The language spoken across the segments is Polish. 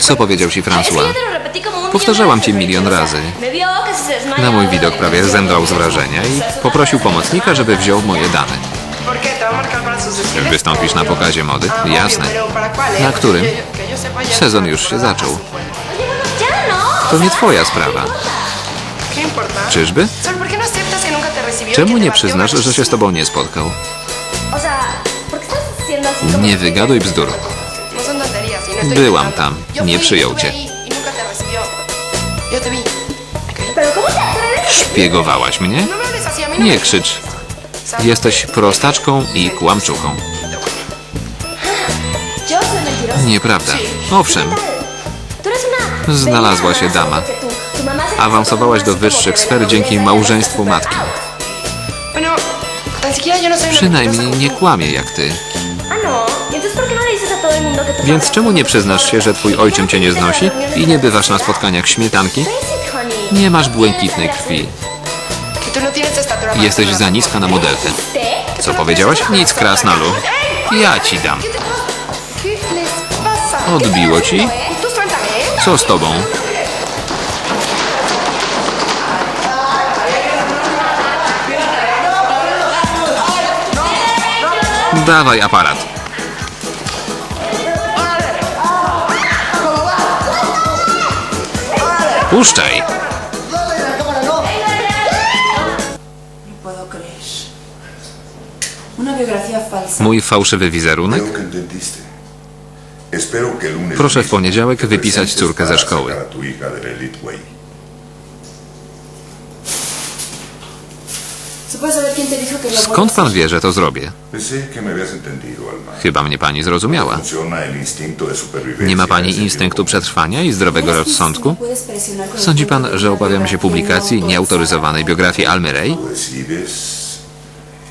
Co powiedział ci François? Powtarzałam ci milion razy. Na mój widok prawie zemdlał z wrażenia i poprosił pomocnika, żeby wziął moje dane. Wystąpisz na pokazie mody? Jasne. Na którym? Sezon już się zaczął. To nie twoja sprawa. Czyżby? Czemu nie przyznasz, że się z tobą nie spotkał? Nie wygaduj bzdur. Byłam tam. Nie przyjął cię. Szpiegowałaś mnie? Nie krzycz. Jesteś prostaczką i kłamczuchą. Nieprawda. Owszem, Znalazła się dama. awansowałaś do wyższych sfer dzięki małżeństwu matki. Przynajmniej nie kłamie jak ty. Więc czemu nie przyznasz się, że twój ojczym cię nie znosi i nie bywasz na spotkaniach śmietanki? Nie masz błękitnej krwi. Jesteś za niska na modelkę. Co powiedziałaś? Nic, krasnalu. Ja ci dam. Odbiło ci? Co z tobą? Dawaj aparat. Puszczaj. Mój fałszywy wizerunek? Proszę w poniedziałek wypisać córkę ze szkoły. Skąd pan wie, że to zrobię? Chyba mnie pani zrozumiała. Nie ma pani instynktu przetrwania i zdrowego rozsądku? Sądzi pan, że obawiam się publikacji nieautoryzowanej biografii Almy Ray? Decides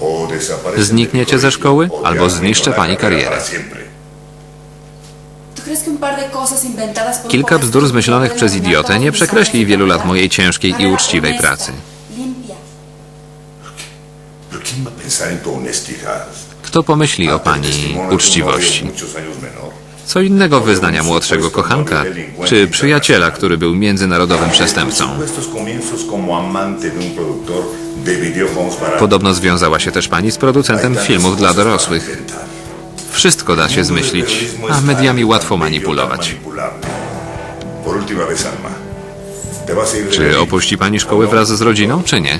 o desapareces Znikniecie ze szkoły, albo zniszczę pani karierę. Kilka bzdur zmyślonych przez idiotę nie przekreśli wielu lat mojej ciężkiej i uczciwej pracy. Kto pomyśli o pani uczciwości? Co innego wyznania młodszego kochanka, czy przyjaciela, który był międzynarodowym przestępcą. Podobno związała się też pani z producentem filmów dla dorosłych. Wszystko da się zmyślić, a mediami łatwo manipulować. Por última vez, Alma. ¿Te vas a ir de Czy opuści pani szkołę wraz z rodziną, czy nie?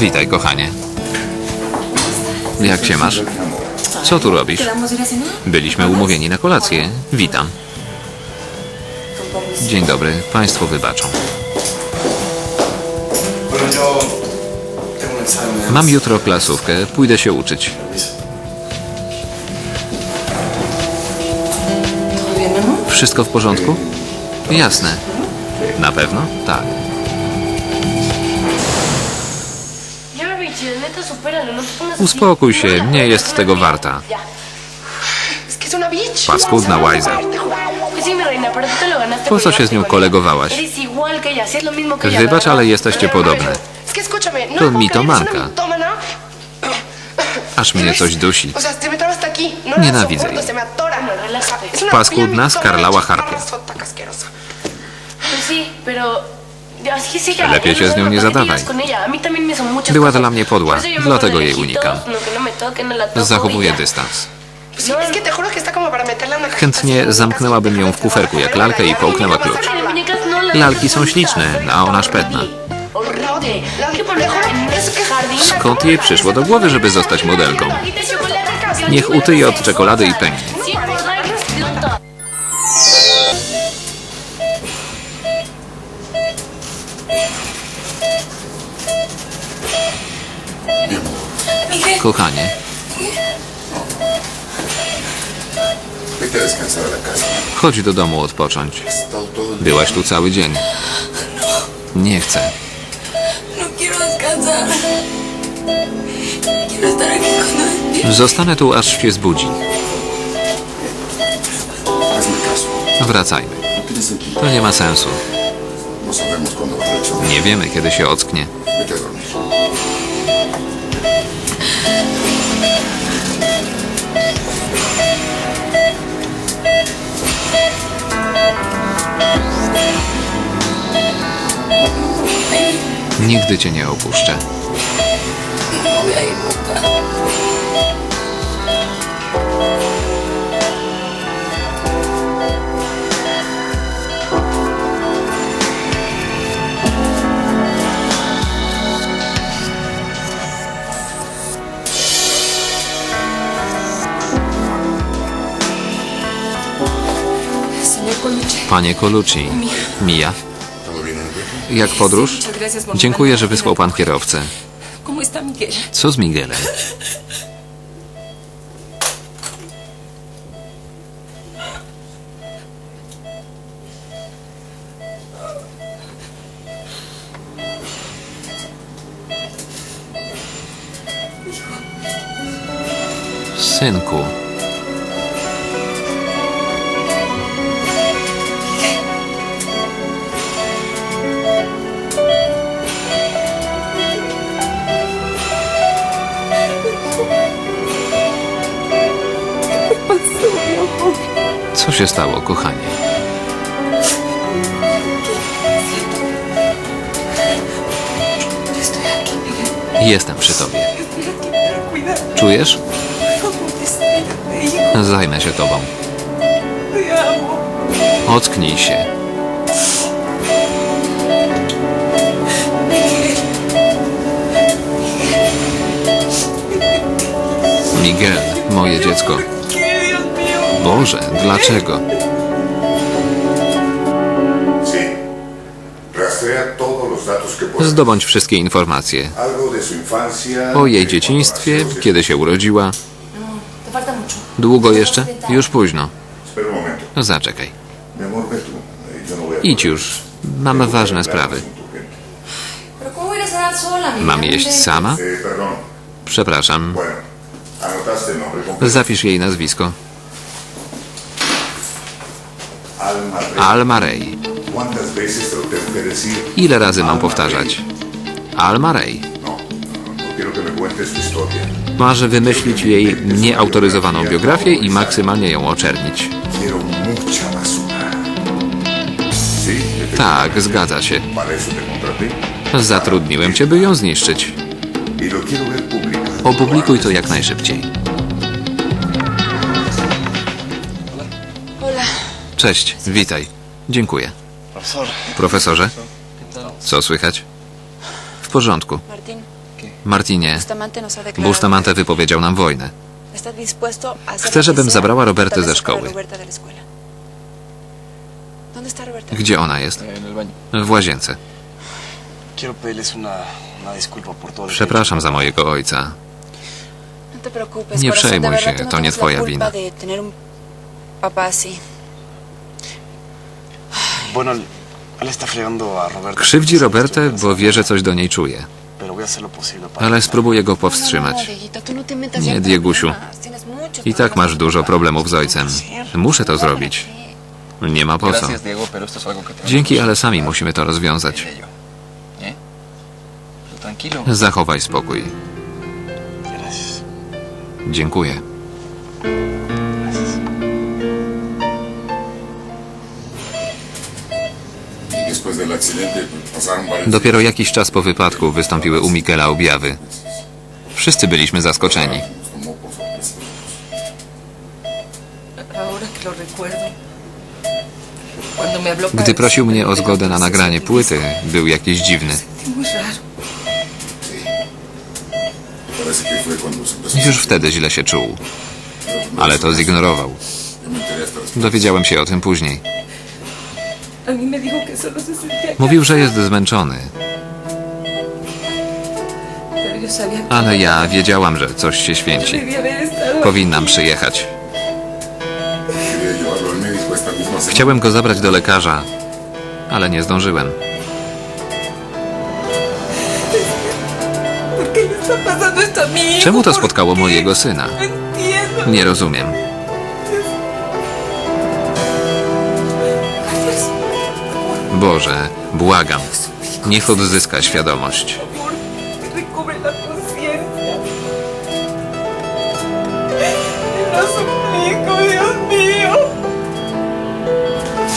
Witaj, kochanie. Jak się masz? Co tu robisz? Byliśmy umówieni na kolację. Witam. Dzień dobry. Państwo wybaczą. Mam jutro klasówkę. Pójdę się uczyć. Wszystko w porządku? Jasne. Na pewno? Tak. Uspokój się, nie jest tego warta. Paskudna łajza. Po co się z nią kolegowałaś? Wybacz, ale jesteście podobne. To mitomanka. Aż mnie coś dusi. Nienawidzę jej. Paskudna, skarlała harpia. Lepiej się z nią nie ¿Para qué te zadawaj. Była dla mnie podła, dlatego jej unikam. No, no no Zachowuję y ya. dystans. Chętnie zamknęłabym ją w kuferku jak lalkę i połknęła klucz. Lalki są śliczne, a ona szpetna. Skąd jej przyszło do głowy, żeby zostać modelką? Niech utyje od czekolady i pęknie. Kochanie, chodź do domu odpocząć. Byłaś tu cały dzień. Nie chcę. Zostanę tu, aż się zbudzi. Wracajmy. To nie ma sensu. Nie wiemy, kiedy się ocknie. Nigdy cię nie opuszczę. Panie Colucci. Mija. Jak podróż? Dziękuję, że wysłał pan kierowcę. Co z Miguelem? Synku. Co się stało, kochanie? Jestem przy tobie. Czujesz? Zajmę się tobą. Ocknij się. Miguel, moje dziecko. Boże, dlaczego? Zdobądź wszystkie informacje. O jej dzieciństwie, kiedy się urodziła. Mucho. Długo jeszcze? Już późno. Momento. Zaczekaj. Eh, no Idź już. Mam ważne sprawy. Mam jeść sama? Eh. Przepraszam. Zapisz jej nazwisko. Alma Rey. Alma Rey. ¿Cuántas veces te lo tengo que decir? Ile razy mam Alma powtarzać? Rey. Alma Rey. Marzy wymyślić jej nieautoryzowaną biografię i maksymalnie ją oczernić. Tak, zgadza się. Zatrudniłem cię, by ją zniszczyć. Opublikuj to jak najszybciej. Cześć, witaj. Dziękuję. Profesor, Profesorze, co słychać? W porządku. Martinie, Bustamante wypowiedział nam wojnę. ¿Estás dispuesto a hacer Chcę, żebym zabrała Robertę tal ze szkoły. Gdzie ona jest? baño. W łazience. Przepraszam za mojego ojca. No Nie przejmuj się, no to nie twoja wina. Krzywdzi Robertę, bo wie, że coś do niej czuje. Ale evitar. spróbuję go No, powstrzymać. No Nie, Diegusiu. I tak masz dużo problemów z ojcem. Muszę to zrobić. Nie ma po co. Dzięki, ale sami musimy to rozwiązać. ¿Eh? Zachowaj spokój. Dziękuję. Dopiero jakiś czas po wypadku wystąpiły u Mikela objawy. Wszyscy byliśmy zaskoczeni. Gdy prosił mnie o zgodę na nagranie płyty, był jakiś dziwny. Już wtedy źle się czuł, ale to zignorował. Dowiedziałem się o tym później. Mówił, że jest zmęczony, ale ja wiedziałam, że coś się święci. Powinnam przyjechać. Chciałem go zabrać do lekarza, ale nie zdążyłem. Czemu to ¿Por spotkało mojego syna? No. Nie rozumiem. Boże, błagam, niech odzyska świadomość.